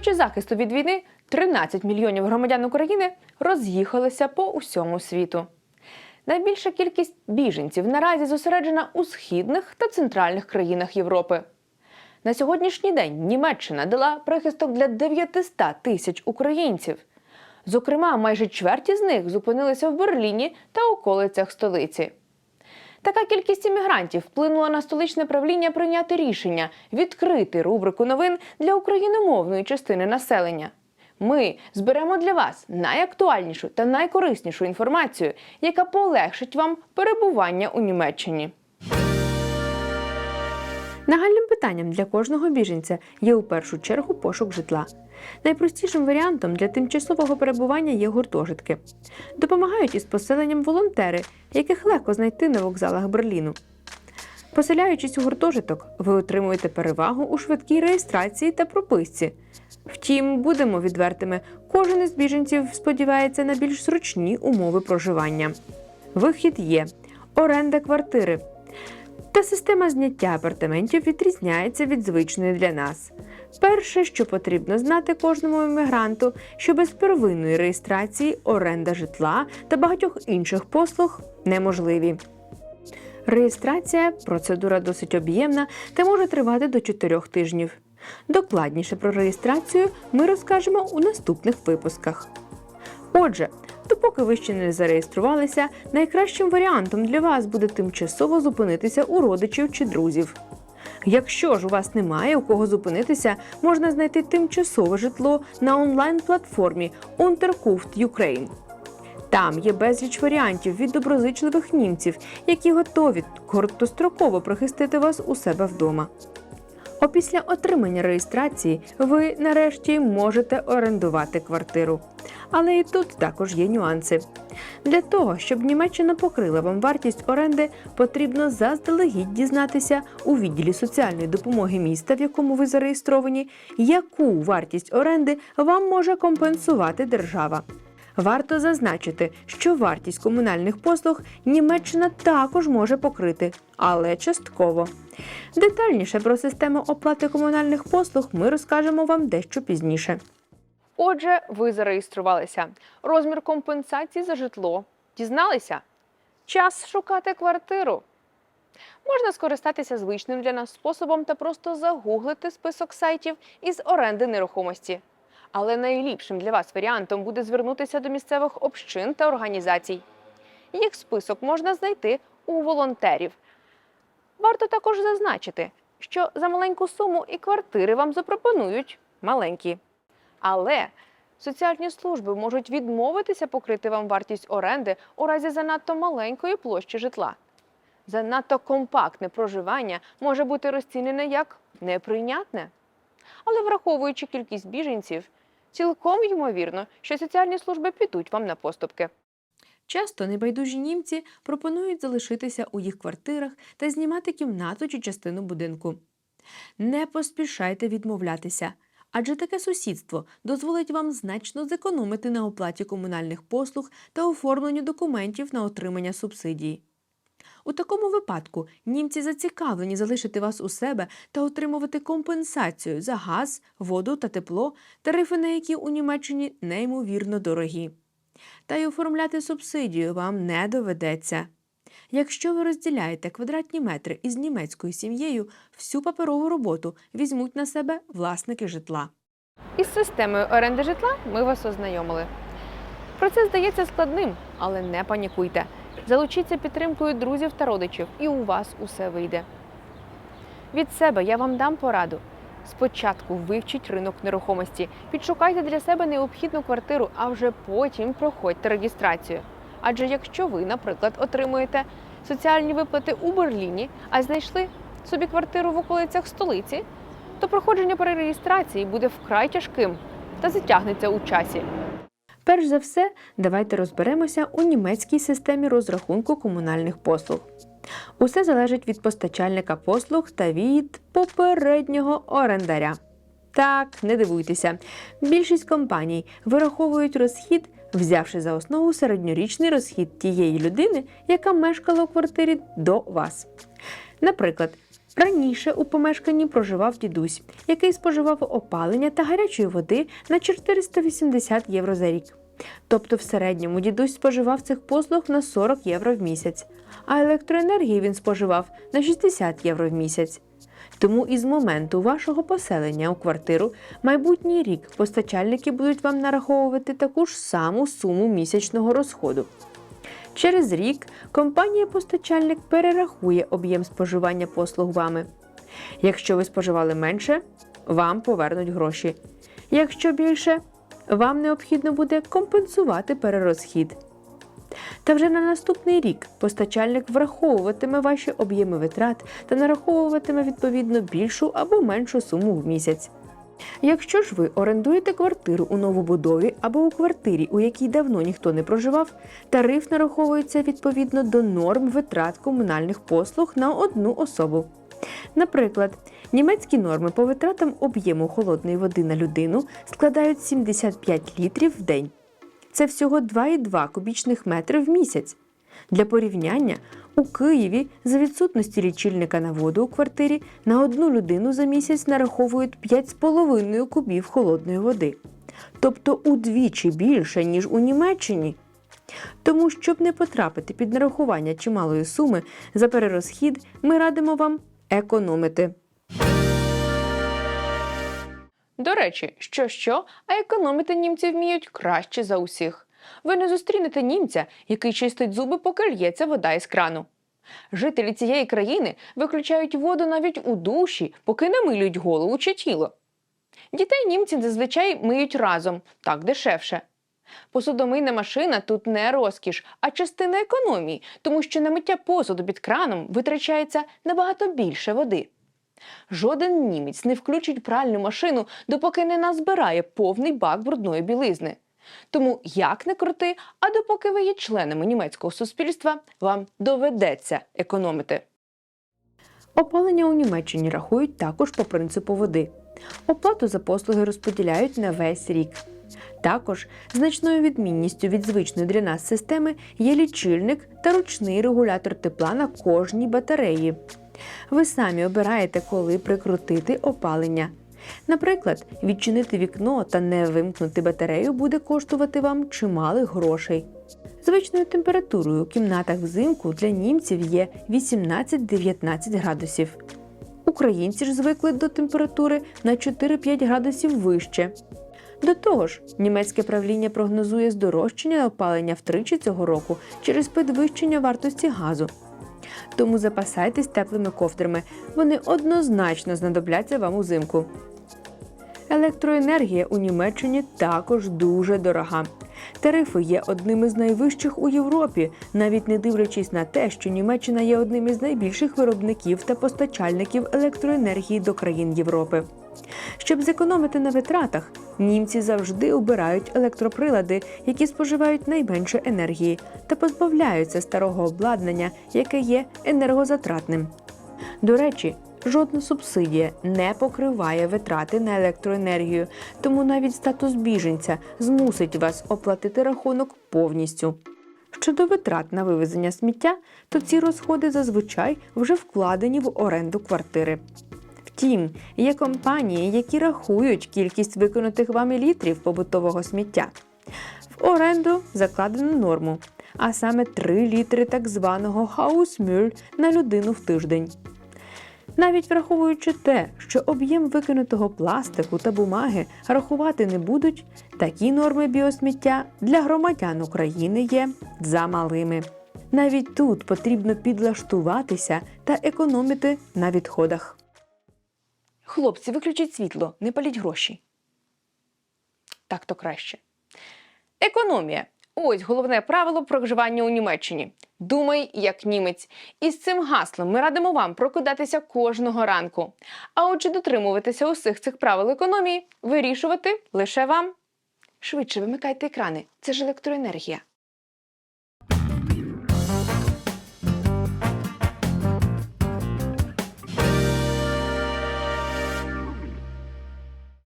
Шукаючи захисту від війни, 13 мільйонів громадян України роз'їхалися по усьому світу. Найбільша кількість біженців наразі зосереджена у східних та центральних країнах Європи. На сьогоднішній день Німеччина дала прихисток для 900 тисяч українців. Зокрема, майже чверті з них зупинилися в Берліні та околицях столиці. Така кількість іммігрантів вплинула на столичне правління прийняти рішення відкрити рубрику новин для україномовної частини населення. Ми зберемо для вас найактуальнішу та найкориснішу інформацію, яка полегшить вам перебування у Німеччині. Нагальним питанням для кожного біженця є у першу чергу пошук житла. Найпростішим варіантом для тимчасового перебування є гуртожитки. Допомагають із поселенням волонтери, яких легко знайти на вокзалах Берліну. Поселяючись у гуртожиток, ви отримуєте перевагу у швидкій реєстрації та прописці. Втім, будемо відвертими, кожен із біженців сподівається на більш зручні умови проживання. Вихід є оренда квартири. Та система зняття апартаментів відрізняється від звичної для нас. Перше, що потрібно знати кожному іммігранту, що без первинної реєстрації оренда житла та багатьох інших послуг неможливі. Реєстрація процедура досить об'ємна та може тривати до 4 тижнів. Докладніше про реєстрацію ми розкажемо у наступних випусках. Отже, допоки ви ще не зареєструвалися, найкращим варіантом для вас буде тимчасово зупинитися у родичів чи друзів. Якщо ж у вас немає у кого зупинитися, можна знайти тимчасове житло на онлайн-платформі Unterkunft Ukraine. Там є безліч варіантів від доброзичливих німців, які готові короткостроково прихистити вас у себе вдома. Опісля отримання реєстрації ви нарешті можете орендувати квартиру. Але і тут також є нюанси. Для того, щоб Німеччина покрила вам вартість оренди, потрібно заздалегідь дізнатися у відділі соціальної допомоги міста, в якому ви зареєстровані, яку вартість оренди вам може компенсувати держава. Варто зазначити, що вартість комунальних послуг Німеччина також може покрити, але частково. Детальніше про систему оплати комунальних послуг ми розкажемо вам дещо пізніше. Отже, ви зареєструвалися. Розмір компенсації за житло. Дізналися? Час шукати квартиру. Можна скористатися звичним для нас способом та просто загуглити список сайтів із оренди нерухомості. Але найліпшим для вас варіантом буде звернутися до місцевих общин та організацій. Їх список можна знайти у волонтерів. Варто також зазначити, що за маленьку суму і квартири вам запропонують маленькі. Але соціальні служби можуть відмовитися покрити вам вартість оренди у разі занадто маленької площі житла. Занадто компактне проживання може бути розцінене як неприйнятне. Але враховуючи кількість біженців, цілком ймовірно, що соціальні служби підуть вам на поступки. Часто небайдужі німці пропонують залишитися у їх квартирах та знімати кімнату чи частину будинку. Не поспішайте відмовлятися, адже таке сусідство дозволить вам значно зекономити на оплаті комунальних послуг та оформленню документів на отримання субсидії. У такому випадку німці зацікавлені залишити вас у себе та отримувати компенсацію за газ, воду та тепло, тарифи на які у Німеччині неймовірно дорогі. Та й оформляти субсидію вам не доведеться. Якщо ви розділяєте квадратні метри із німецькою сім'єю, всю паперову роботу візьмуть на себе власники житла. Із системою оренди житла ми вас ознайомили. Процес здається складним, але не панікуйте. Залучіться підтримкою друзів та родичів, і у вас усе вийде. Від себе я вам дам пораду. Спочатку вивчіть ринок нерухомості, підшукайте для себе необхідну квартиру, а вже потім проходьте реєстрацію. Адже якщо ви, наприклад, отримуєте соціальні виплати у Берліні, а знайшли собі квартиру в околицях столиці, то проходження перереєстрації буде вкрай тяжким та затягнеться у часі. Перш за все, давайте розберемося у німецькій системі розрахунку комунальних послуг. Усе залежить від постачальника послуг та від попереднього орендаря. Так, не дивуйтеся. Більшість компаній вираховують розхід, взявши за основу середньорічний розхід тієї людини, яка мешкала у квартирі до вас. Наприклад, Раніше у помешканні проживав дідусь, який споживав опалення та гарячої води на 480 євро за рік. Тобто в середньому дідусь споживав цих послуг на 40 євро в місяць, а електроенергії він споживав на 60 євро в місяць. Тому із моменту вашого поселення у квартиру майбутній рік постачальники будуть вам нараховувати таку ж саму суму місячного розходу. Через рік компанія-постачальник перерахує об'єм споживання послуг вами. Якщо ви споживали менше, вам повернуть гроші. Якщо більше, вам необхідно буде компенсувати перерозхід. Та вже на наступний рік постачальник враховуватиме ваші об'єми витрат та нараховуватиме відповідно більшу або меншу суму в місяць. Якщо ж ви орендуєте квартиру у новобудові або у квартирі, у якій давно ніхто не проживав, тариф нараховується відповідно до норм витрат комунальних послуг на одну особу. Наприклад, німецькі норми по витратам об'єму холодної води на людину складають 75 літрів в день. Це всього 2,2 кубічних метри в місяць. Для порівняння, у Києві за відсутності лічильника на воду у квартирі на одну людину за місяць нараховують 5,5 кубів холодної води. Тобто удвічі більше, ніж у Німеччині. Тому, щоб не потрапити під нарахування чималої суми за перерозхід, ми радимо вам економити. До речі, що що, а економити німці вміють краще за усіх. Ви не зустрінете німця, який чистить зуби, поки лється вода із крану. Жителі цієї країни виключають воду навіть у душі, поки не милюють голову чи тіло. Дітей німці зазвичай миють разом, так дешевше. Посудомийна машина тут не розкіш, а частина економії, тому що на миття посуду під краном витрачається набагато більше води. Жоден німець не включить пральну машину, допоки не назбирає повний бак брудної білизни. Тому як не крути, а допоки ви є членами німецького суспільства, вам доведеться економити. Опалення у Німеччині рахують також по принципу води. Оплату за послуги розподіляють на весь рік. Також значною відмінністю від звичної для нас системи є лічильник та ручний регулятор тепла на кожній батареї. Ви самі обираєте, коли прикрутити опалення. Наприклад, відчинити вікно та не вимкнути батарею буде коштувати вам чималих грошей. Звичною температурою у кімнатах взимку для німців є 18-19 градусів. Українці ж звикли до температури на 4-5 градусів вище. До того ж, німецьке правління прогнозує здорожчання опалення втричі цього року через підвищення вартості газу. Тому запасайтесь теплими ковдрами, вони однозначно знадобляться вам узимку. Електроенергія у Німеччині також дуже дорога. Тарифи є одними з найвищих у Європі, навіть не дивлячись на те, що Німеччина є одним із найбільших виробників та постачальників електроенергії до країн Європи. Щоб зекономити на витратах, німці завжди обирають електроприлади, які споживають найменше енергії, та позбавляються старого обладнання, яке є енергозатратним. До речі, жодна субсидія не покриває витрати на електроенергію, тому навіть статус біженця змусить вас оплатити рахунок повністю. Щодо витрат на вивезення сміття, то ці розходи зазвичай вже вкладені в оренду квартири. Втім, є компанії, які рахують кількість виконатих вами літрів побутового сміття. В оренду закладено норму, а саме 3 літри так званого хаусмюль на людину в тиждень. Навіть враховуючи те, що об'єм викинутого пластику та бумаги рахувати не будуть, такі норми біосміття для громадян України є замалими. Навіть тут потрібно підлаштуватися та економити на відходах. Хлопці, виключіть світло, не паліть гроші. Так то краще. Економія. Ось головне правило проживання у Німеччині. Думай як німець. І з цим гаслом ми радимо вам прокидатися кожного ранку. А отже, дотримуватися усіх цих правил економії, вирішувати лише вам. Швидше вимикайте екрани, це ж електроенергія.